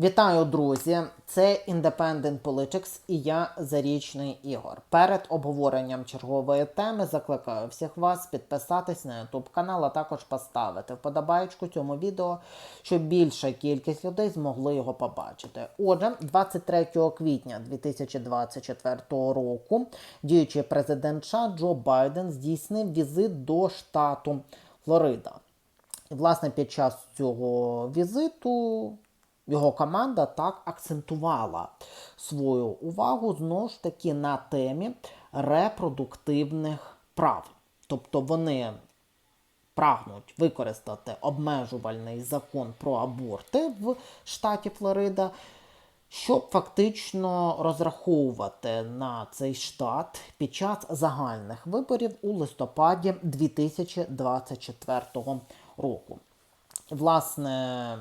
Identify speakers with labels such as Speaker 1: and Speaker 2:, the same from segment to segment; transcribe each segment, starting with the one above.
Speaker 1: Вітаю, друзі! Це Independent Politics і я Зарічний Ігор. Перед обговоренням чергової теми закликаю всіх вас підписатись на YouTube канал, а також поставити вподобайку цьому відео, щоб більша кількість людей змогли його побачити. Отже, 23 квітня 2024 року діючий президент США Джо Байден здійснив візит до штату Флорида. І, власне, під час цього візиту його команда так акцентувала свою увагу знову ж таки на темі репродуктивних прав. Тобто вони прагнуть використати обмежувальний закон про аборти в штаті Флорида, щоб фактично розраховувати на цей штат під час загальних виборів у листопаді 2024 року. Власне,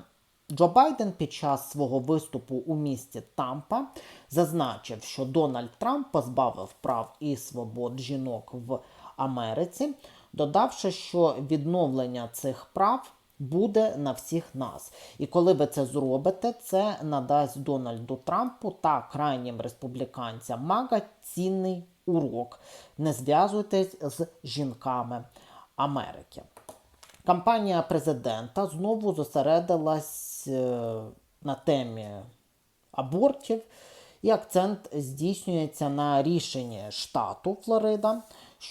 Speaker 1: Джо Байден під час свого виступу у місті Тампа зазначив, що Дональд Трамп позбавив прав і свобод жінок в Америці, додавши, що відновлення цих прав буде на всіх нас. І коли ви це зробите, це надасть Дональду Трампу та крайнім республіканцям Мага цінний урок. Не зв'язуйтесь з жінками Америки. Кампанія президента знову зосередилась е, на темі абортів, і акцент здійснюється на рішенні штату Флорида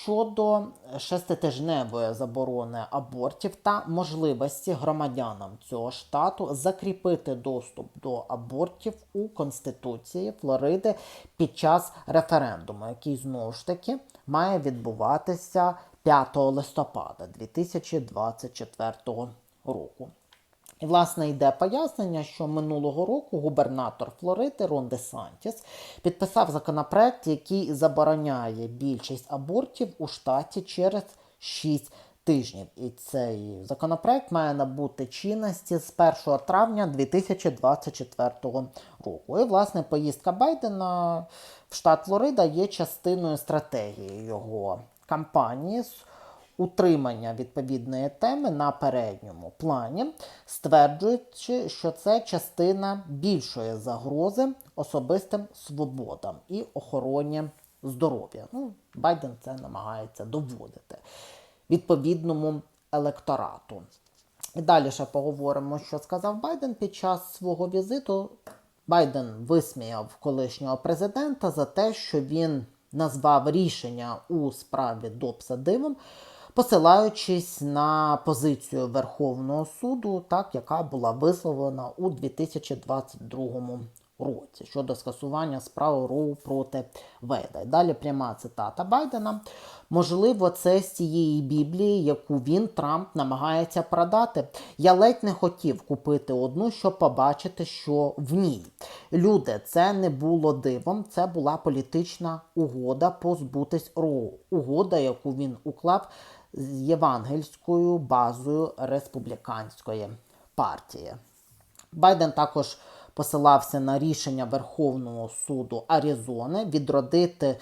Speaker 1: щодо шеститижневої заборони абортів та можливості громадянам цього штату закріпити доступ до абортів у Конституції Флориди під час референдуму, який знову ж таки має відбуватися 5 листопада 2024 року. І, власне, йде пояснення, що минулого року губернатор Флориди Рон Де Сантіс підписав законопроект, який забороняє більшість абортів у штаті через 6 тижнів. І цей законопроект має набути чинності з 1 травня 2024 року. І, власне, поїздка Байдена в штат Флорида є частиною стратегії його кампанії утримання відповідної теми на передньому плані, стверджуючи, що це частина більшої загрози особистим свободам і охороні здоров'я. Ну, Байден це намагається доводити відповідному електорату. І далі ще поговоримо, що сказав Байден під час свого візиту. Байден висміяв колишнього президента за те, що він назвав рішення у справі Добса дивом, посилаючись на позицію Верховного суду, так, яка була висловлена у 2022 році щодо скасування справи Роу проти Веда. І далі пряма цитата Байдена. Можливо, це з цієї Біблії, яку він Трамп намагається продати. Я ледь не хотів купити одну, щоб побачити, що в ній. Люди, це не було дивом, це була політична угода позбутись Роу. Угода, яку він уклав з євангельською базою республіканської партії. Байден також посилався на рішення Верховного суду Аризони відродити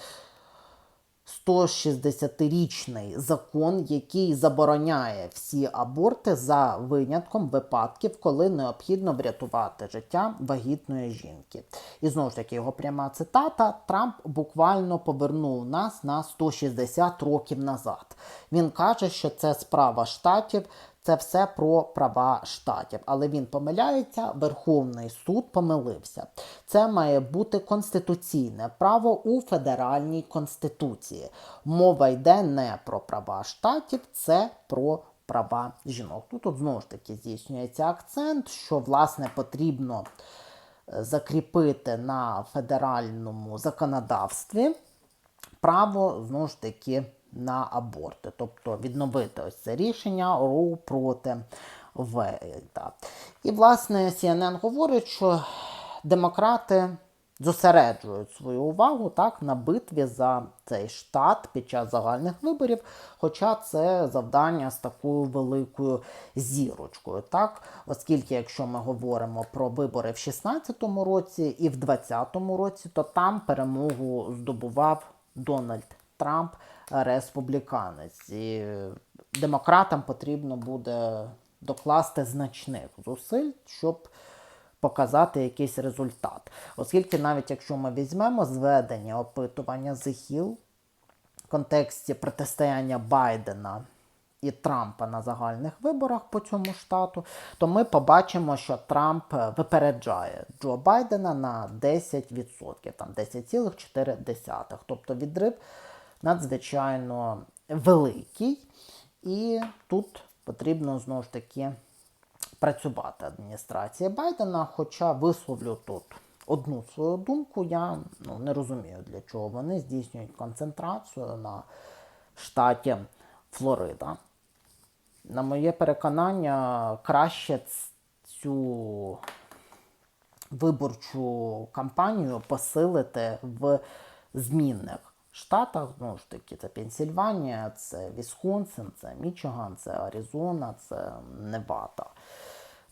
Speaker 1: 160-річний закон, який забороняє всі аборти за винятком випадків, коли необхідно врятувати життя вагітної жінки. І знову ж таки, його пряма цитата: Трамп буквально повернув нас на 160 років назад. Він каже, що це справа штатів. Це все про права штатів, але він помиляється. Верховний суд помилився. Це має бути конституційне право у федеральній конституції. Мова йде не про права штатів, це про права жінок. Тут от, знову ж таки здійснюється акцент, що власне потрібно закріпити на федеральному законодавстві право знову ж таки на аборти, тобто відновити ось це рішення Роу проти Вейда. І, власне, CNN говорить, що демократи зосереджують свою увагу так, на битві за цей штат під час загальних виборів, хоча це завдання з такою великою зірочкою. так, Оскільки, якщо ми говоримо про вибори в 2016 році і в 2020 році, то там перемогу здобував Дональд Трамп республіканець. І демократам потрібно буде докласти значних зусиль, щоб показати якийсь результат. Оскільки навіть якщо ми візьмемо зведення опитування The в контексті протистояння Байдена і Трампа на загальних виборах по цьому штату, то ми побачимо, що Трамп випереджає Джо Байдена на 10%, там 10,4%. Тобто відрив надзвичайно великий. І тут потрібно знову ж таки працювати адміністрація Байдена. Хоча висловлю тут одну свою думку, я ну, не розумію, для чого вони здійснюють концентрацію на штаті Флорида. На моє переконання, краще цю виборчу кампанію посилити в змінних штатах. Знову ж таки, це Пенсільванія, це Вісконсин, це Мічиган, це Аризона, це Невада,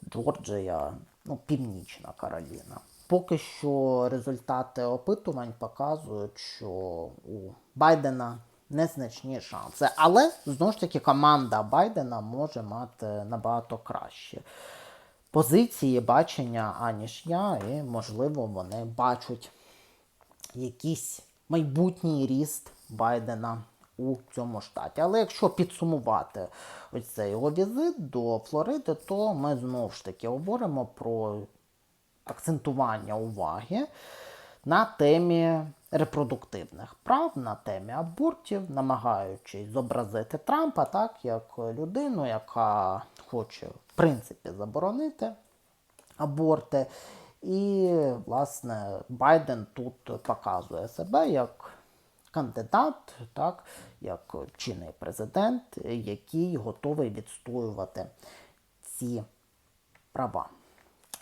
Speaker 1: Джорджія, ну, Північна Кароліна. Поки що результати опитувань показують, що у Байдена незначні шанси. Але знову ж таки команда Байдена може мати набагато краще позиції, бачення, аніж я, і можливо вони бачать якийсь майбутній ріст Байдена у цьому штаті. Але якщо підсумувати ось цей його візит до Флориди, то ми знову ж таки говоримо про акцентування уваги на темі репродуктивних прав, на темі абортів, намагаючись зобразити Трампа так, як людину, яка хоче в принципі заборонити аборти. І, власне, Байден тут показує себе як кандидат, так, як чинний президент, який готовий відстоювати ці права.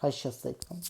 Speaker 1: Хай щастить вам!